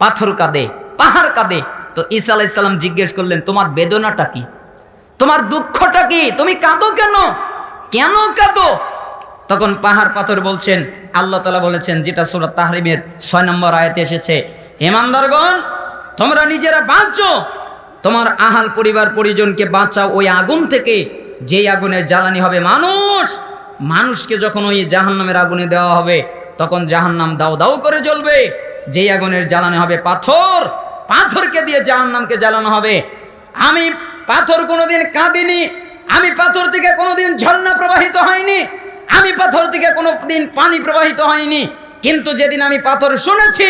পাথর কাঁদে, পাহাড় কাঁদে। তো ঈসা আলাইসাল্লাম জিজ্ঞেস করলেন, তোমার বেদনাটা কি? তোমার দুঃখটা কি? তুমি কাঁদো কেন? কেন কাঁদো? তখন পাহাড় পাথর বলছেন, আল্লাহ তালা বলেছেন, যেটা সুরাত তাহরিমের ছয় নম্বর আয়াতে এসেছে হেমান্দারগণ তোমরা নিজেরা বাঁচো। তোমার আহাল পরিবার পরিজনকে বাঁচাও। ওই আগুন থেকে যেই আগুনের জ্বালানি হবে মানুষ, মানুষকে যখন ওই জাহান্নামের আগুনে দেওয়া হবে, তখন জাহান্নাম দাও দাও করে জ্বলবে। যেই আগুনের জ্বালানো হবে পাথর, পাথরকে দিয়ে জাহান্নামকে জ্বালানো হবে। আমি পাথর কোনোদিন কাঁদিনি, আমি পাথর থেকে কোনোদিন ঝর্ণা প্রবাহিত হয়নি, আমি পাথর থেকে কোনোদিন পানি প্রবাহিত হয়নি। কিন্তু যেদিন আমি পাথর শুনেছি,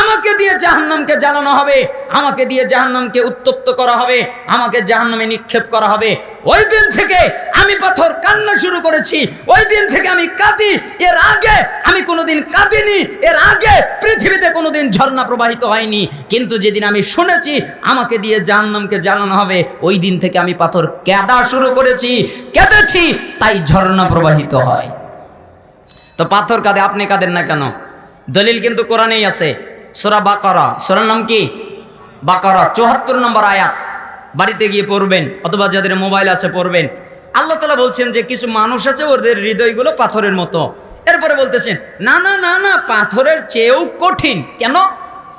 আমাকে দিয়ে জাহান্নামকে জ্বালানো হবে, আমাকে দিয়ে জাহান্নামকে উত্তপ্ত করা হবে, আমাকে জাহান্নামে নিক্ষেপ করা হবে। ওই দিন থেকে আমি পাথর কান্না শুরু করেছি, ওই দিন থেকে আমি কাঁদি, এর আগে কোনোদিন কাঁদিনি। এর আগে পৃথিবীতে কোনোদিন ঝর্ণা প্রবাহিত হয়নি। কিন্তু যেদিন আমি শুনেছি, আমাকে দিয়ে জাহান্নামকে জ্বালানো হবে, ওই দিন থেকে আমি পাথর কেঁদা শুরু করেছি। কেঁদেছি, তাই ঝর্ণা প্রবাহিত হয়। তো পাথর কাঁদে, আপনি কাঁদেন না কেন? দলিল কিন্তু কোরআনেই আছে। সোরা বাকরা। সোরার নাম কি? বাকরা, চুয়াত্তর নম্বর আয়াত। বাড়িতে গিয়ে পড়বেন, অথবা যাদের মোবাইল আছে পড়বেন। আল্লাহ তালা বলছেন যে, কিছু মানুষ আছে, ওদের হৃদয়গুলো পাথরের মতো। এরপরে বলতেছেন না না না না, পাথরের চেয়েও কঠিন। কেন?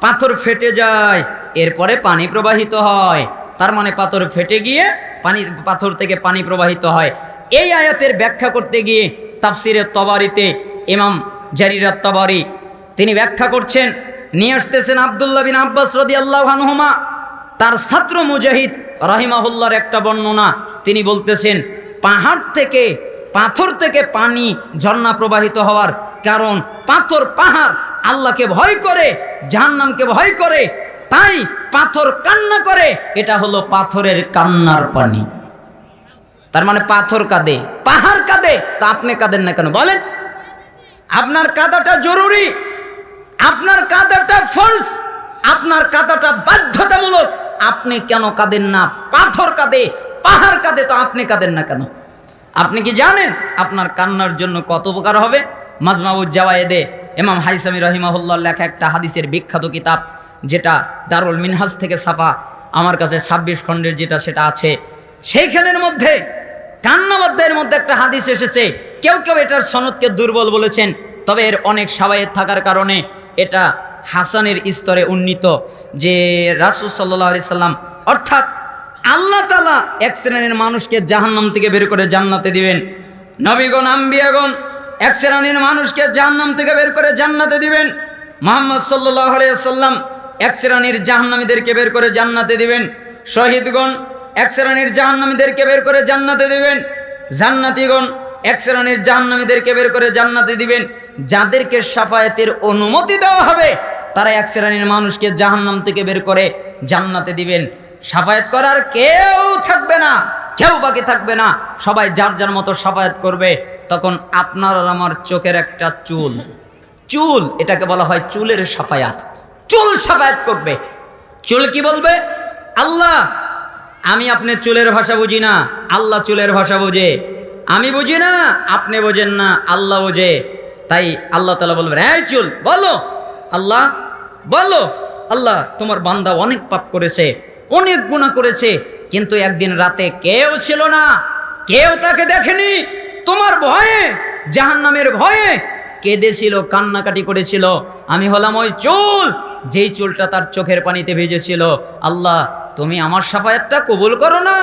পাথর ফেটে যায়, এরপরে পানি প্রবাহিত হয়। তার মানে পাথর ফেটে গিয়ে পানি, পাথর থেকে পানি প্রবাহিত হয়। এই আয়াতের ব্যাখ্যা করতে গিয়ে তাফসিরের তবারিতে ইমাম জারিরাত তবারি তিনি ব্যাখ্যা করছেন, নিয়ে আসতেছেন আবদুল্লাহ বিন আব্বাস রদি আল্লাহ হানহুমা তার ছাত্র মুজাহিদ রাহিমাহুল্লার একটা বর্ণনা তিনি বলতেছেন, পাহাড় থেকে পাথর থেকে পানি ঝর্ণা প্রবাহিত হওয়ার কারণ। পাথর, পাহাড় আল্লাহকে ভয় করে, জাহান্নামকে ভয় করে, তাই পাথর কান্না করে, এটা হলো পাথরের কান্নার পানি। তার মানে পাথর কাঁদে, পাহাড় কাঁদে, তা আপনি কাঁদেন না কেন? বলেন, আপনার কাদাটা জরুরি, আপনার কাদাটা ফরজ, আপনার কাদাটা বাধ্যতামূলক। আপনি কেন কাঁদেন না? পাথর কাঁদে, পাহাড় কাঁদে, তো আপনি কাঁদেন না কেন? আপনি কি জানেন আপনার কান্নার জন্য কত উপকার হবে? মাজমাউজ জাওয়ায়েদে এমাম হাইসামি রহিমাহুল্লাহ লেখা একটা হাদিসের বিখ্যাত কিতাব, যেটা দারুল মিনহাজ থেকে ছাপা, আমার কাছে ছাব্বিশ খণ্ডের যেটা সেটা আছে। সেইখানের মধ্যে কান্নাবাদ্যের মধ্যে একটা হাদিস এসেছে। কেউ কেউ এটার সনদকে দুর্বল বলেছেন, তবে এর অনেক সাবায়েত থাকার কারণে এটা হাসানের স্তরে উন্নীত, যে রাসুল সাল্লাহ সাল্লাম, অর্থাৎ আল্লাহ তালা এক শ্রেণির মানুষকে জাহান্নাম থেকে বের করে জান্নাতে দিবেন। নবীগণ, আম্বিয়াগণ, এক শ্রেণির মানুষকে জাহান্নাম থেকে বের করে জান্নাতে দিবেন। মোহাম্মদ সাল্লাহ আলিয়াল্লাম এক শ্রেণির জাহান্নামীদেরকে বের করে জান্নাতে দিবেন। শহীদগণ, এক শ্রেণির জাহান্নামীদেরকে বের করে জান্নাতে দিবেন। জান্নাতিগণ, এক শ্রেণির জাহান্নামীদেরকে বের করে জান্নাতে দিবেন। যাদেরকে সাফায়াতের অনুমতি দেওয়া হবে, তারা এক শ্রেণির মানুষকে জাহান্নাম থেকে বের করে জান্নাতে দিবেন। সাফায়াত করার কেউ থাকবে না, কেউ বাকি থাকবে না। সবাই যার যার মতো সাফায়াত করবে, তখন আপনার আর আমার চোখের একটা চুল। চুল, এটাকে বলা হয় চুলের সাফায়াত। চুল সাফায়াত করবে। চুল কি বলবে? আল্লাহ, আমি আপনার চুলের ভাষা বুঝি না, আল্লাহ চুলের ভাষা বোঝে। আমি বুঝি না, আপনি বোঝেন না, আল্লাহ বোঝে। তাই আল্লাহ তালা বলবেন হ্যাঁ চুল, বলো। আল্লাহ বলো। আল্লাহ, তোমার বান্দা অনেক পাপ করেছে। অনেক গুণা করেছে, কিন্তু একদিন রাতে কেউ ছিল না, কেউ তাকে দেখেনি। তোমার ভয়ে, জাহান্নামের ভয়ে কেঁদেছিল, কান্নাকাটি করেছিল। আমি হলাম ওই চুল, যেই চুলটা তার চোখের পানিতে ভেজেছিল। আল্লাহ, তুমি আমার সাফায়াতটা কবুল করো না,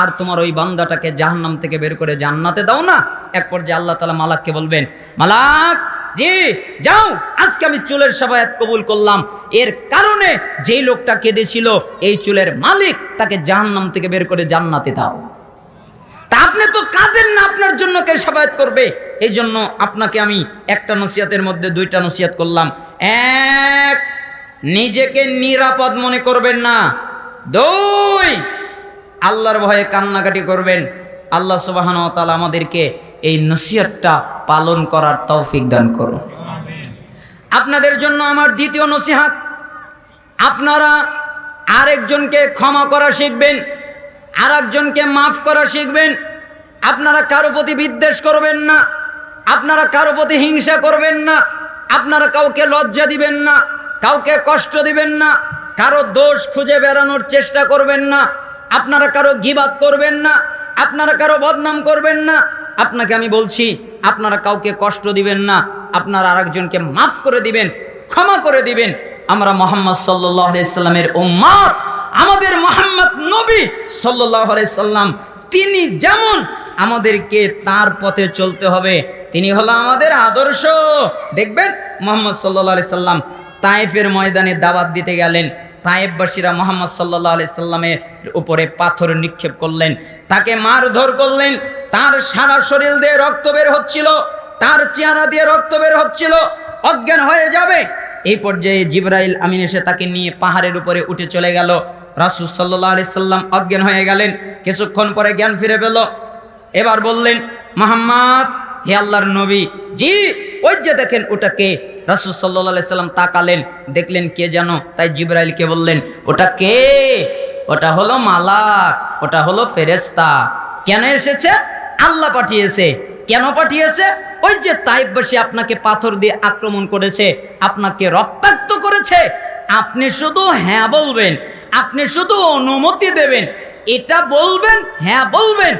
আর তোমার ওই বান্দাটাকে জাহান্নাম থেকে বের করে জান্নাতে দাও না। এক পর্যায়ে আল্লাহ তালা মালাককে বলবেন, মালাক জি, যাও। আজকে আমি চুলের সাফায়াত কবুল করলাম। এর কারণে যেই লোকটা কেঁদেছিল, এই চুলের মালিক তাকে জাহান্নাম থেকে বের করে জান্নাতে দাও। তা আপনি তো কাঁদেন না, আপনার জন্য কে সাবায়াত করবে? এই জন্য আপনাকে আমি একটা নসিয়াতের মধ্যে দুইটা নসিয়াত করলাম। এক, নিজেকে নিরাপদ মনে করবেন না। দুই, আল্লাহর ভয়ে কান্নাকাটি করবেন। আল্লাহ সুবাহান তালা আমাদেরকে এই নসিহতটা পালন করার তৌফিক দান করুন আপনাদের জন্য আমার দ্বিতীয় নসিহাত, আপনারা আরেকজনকে ক্ষমা করা শিখবেন আর একজনকে মাফ করা শিখবেন, আপনারা কারও প্রতি বিদ্বেষ করবেন না, আপনারা কারও প্রতি হিংসা করবেন না, আপনারা কাউকে লজ্জা দিবেন না, কাউকে কষ্ট দিবেন না, কারও দোষ খুঁজে বেড়ানোর চেষ্টা করবেন না, আপনারা কারও গিবাত করবেন না, আপনারা কারও বদনাম করবেন না আপনাকে আমি বলছি, আপনারা কাউকে কষ্ট দিবেন না, আপনারা আরেকজনকে মাফ করে দিবেন, ক্ষমা করে দিবেন। আমরা মোহাম্মদ সাল্লাহ সাল্লামের উম্মাদ আমাদের মোহাম্মদ নবী সাল্লাহ সাল্লাম, তিনি যেমন আমাদেরকে তার পথে চলতে হবে, তিনি হলো আমাদের আদর্শ। দেখবেন, মোহাম্মদ সাল্লাহ সাল্লাম তায়েফের ময়দানে দাওয়াত দিতে গেলেন তায়েববাসীরা মোহাম্মদ সাল্লাহ সাল্লামের উপরে পাথর নিক্ষেপ করলেন, তাকে মারধর করলেন তার সারা শরীর দিয়ে রক্ত বের হচ্ছিল, তার চেহারা দিয়ে রক্ত বের হচ্ছিল, অজ্ঞান হয়ে যাবে। এই পর্যায়ে জিব্রাইল আমিন এসে তাকে নিয়ে পাহাড়ের উপরে উঠে চলে গেল। রাসুল সাল্লাহ আলি সাল্লাম অজ্ঞান হয়ে গেলেন, কিছুক্ষণ পরে জ্ঞান ফিরে পেল। এবার বললেন, মোহাম্মদ, হে আল্লাহর নবী, জি, ওই যে দেখেন ওটা কে রাসুল সাল্লাহ সাল্লাম তাকালেন, দেখলেন কে যেন? তাই জিব্রাইলকে বললেন, ওটা কে? ওটা হলো মালাক, ওটা হলো ফেরেস্তা কেন এসেছে? আল্লাহ পাঠিয়েছে। কেন পাঠিয়েছে? ওই যে তাইববাসী আপনাকে পাথর দিয়ে আক্রমণ করেছে, আপনাকে রক্তাক্ত করেছে। আপনি শুধু হ্যাঁ বলবেন, আপনি শুধু অনুমতি দেবেন, এটা বলবেন হ্যাঁ বলবেন,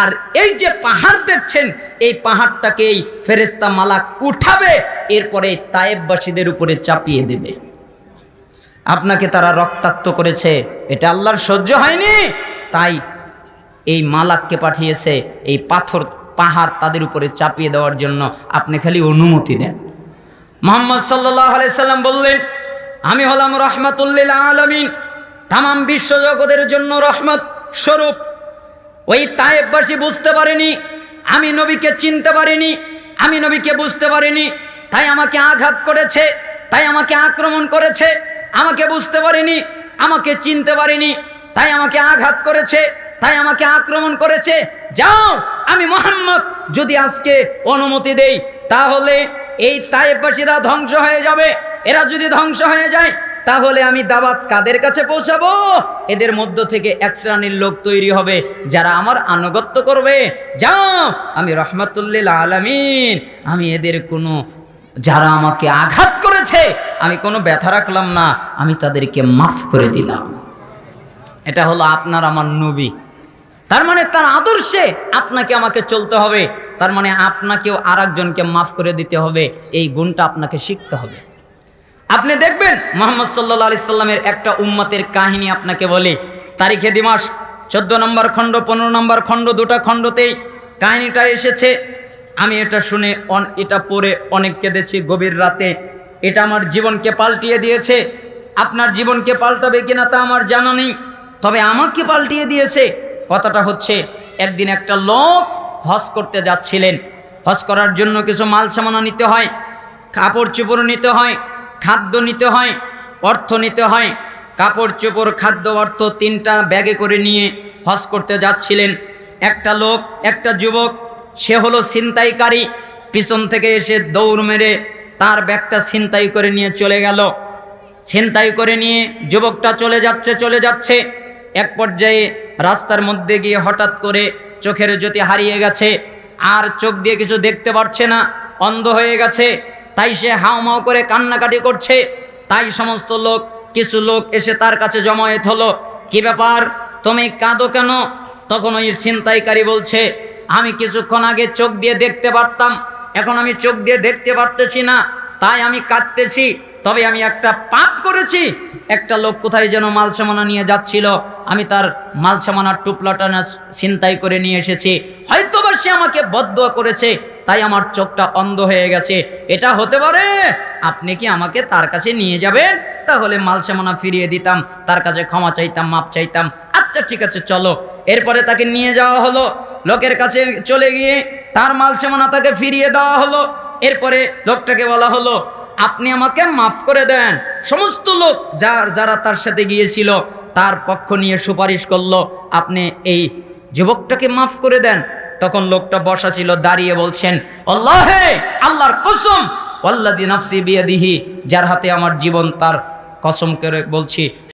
আর এই যে পাহাড় দেখছেন, এই পাহাড়টাকে এই ফেরেস্তা মালাক উঠাবে, এরপরে তায়েববাসীদের উপরে চাপিয়ে দেবে। আপনাকে তারা রক্তাক্ত করেছে, এটা আল্লাহর সহ্য হয়নি, তাই এই মালাককে পাঠিয়েছে, এই পাথর, পাহাড় তাদের উপরে চাপিয়ে দেওয়ার জন্য আপনি খালি অনুমতি দেন। মোহাম্মদ সাল্লাহ সাল্লাম বললেন, আমি হলাম রহমাতুল্লিল আলমিন, তামাম বিশ্বজগতের জন্য রহমত স্বরূপ। ওই তায়েববাসী বুঝতে পারেনি, আমি নবীকে চিনতে পারিনি, আমি নবীকে বুঝতে পারিনি, তাই আমাকে আঘাত করেছে, তাই আমাকে আক্রমণ করেছে, আমাকে বুঝতে পারিনি, আমাকে চিনতে পারিনি, তাই আমাকে আঘাত করেছে। তাই আমাকে আক্রমণ করেছে। যাও, আমি মোহাম্মদ, যদি আজকে অনুমতি দেই, তাহলে এই তায়েববাসীরা ধ্বংস হয়ে যাবে। এরা যদি ধ্বংস হয়ে যায়, তাহলে আমি দাবাত কাদের কাছে পৌঁছাবো? এদের মধ্য থেকে এক শ্রেণির লোক তৈরি হবে, যারা আমার আনুগত্য করবে। যাও, আমি রহমতুল্লিল আলামিন, আমি এদের কোনো, যারা আমাকে আঘাত করেছে, আমি কোনো ব্যথা রাখলাম না, আমি তাদেরকে মাফ করে দিলাম। এটা হলো আপনার, আমার নবী। তার মানে তার আদর্শে আপনাকে আমাকে চলতে হবে। তার মানে আপনাকেও আর একজনকে মাফ করে দিতে হবে। এই গুণটা আপনাকে শিখতে হবে। আপনি দেখবেন মোহাম্মদ সাল্লা আলি সাল্লামের একটা উম্মতের কাহিনী আপনাকে বলি। তারিখে দিমাস চোদ্দ নম্বর খণ্ড, পনেরো নম্বর খণ্ড, দুটা খণ্ডতেই কাহিনীটা এসেছে। আমি এটা শুনে এটা পড়ে অনেক কেঁদেছি গভীর রাতে। এটা আমার জীবনকে পাল্টিয়ে দিয়েছে। আপনার জীবনকে পাল্টাবে কিনা তা আমার জানা নেই। তবে আমাকে পাল্টিয়ে দিয়েছে। কথাটা হচ্ছে, একদিন একটা লোক হজ করতে যাচ্ছিলেন। হজ করার জন্য কিছু মাল সামানা নিতে হয় কাপড় চোপড় নিতে হয়, খাদ্য নিতে হয়, অর্থ নিতে হয়। কাপড় চোপড় খাদ্য, অর্থ তিনটা ব্যাগে করে নিয়ে হজ করতে যাচ্ছিলেন। একটা লোক, একটা যুবক, সে হলো ছিনতাইকারী। পিছন থেকে এসে দৌড় মেরে তার ব্যাগটা ছিনতাই করে নিয়ে চলে গেল। ছিনতাই করে নিয়ে যুবকটা চলে যাচ্ছে চলে যাচ্ছে। এক পর্যায়ে রাস্তার মধ্যে গিয়ে হঠাৎ করে চোখের জ্যোতি হারিয়ে গেছে, আর চোখ দিয়ে কিছু দেখতে পারছে না, অন্ধ হয়ে গেছে। তাই সে হাউমাউ করে কান্নাকাটি করছে। তাই সমস্ত লোক, কিছু লোক এসে তার কাছে জমায়েত হলো। কি ব্যাপার? তুমি কাঁদো কেন? তখন ওই ছিনতাইকারী বলছে, আমি কিছুক্ষণ আগে চোখ দিয়ে দেখতে পারতাম, এখন আমি চোখ দিয়ে দেখতে পারতেছি না, তাই আমি কাঁদতেছি। তবে আমি একটা পাপ করেছি। একটা লোক কোথায় যেন মাল সামানা নিয়ে যাচ্ছিল। আমি তার মাল সামানার টুপলাটা না ছিনতাই করে নিয়ে এসেছি। হয়তো বা সে আমাকে বদ্ধ করেছে, তাই আমার চোখটা অন্ধ হয়ে গেছে। এটা হতে পারে আপনি কি আমাকে তার কাছে নিয়ে যাবেন? তাহলে মাল সামানা ফিরিয়ে দিতাম, তার কাছে ক্ষমা চাইতাম, মাপ চাইতাম। আচ্ছা ঠিক আছে, চলো। এরপরে তাকে নিয়ে যাওয়া হলো। লোকের কাছে চলে গিয়ে তার মাল সামানা তাকে ফিরিয়ে দেওয়া হলো। এরপরে লোকটাকে বলা হলো আপনি আমাকে মাফ করে দেন। সমস্ত লোক যার, যারা তার সাথে গিয়েছিল, তার পক্ষ নিয়ে সুপারিশ করল, আপনি এই যুবকটাকে মাফ করে দেন। তখন লোকটা বসা ছিল, দাঁড়িয়ে বলছেন, আল্লাহে, আল্লাহর কসম আল্লাহ নাফসি বিয়ে দিহি যার হাতে আমার জীবন, তার কসম করে বলছি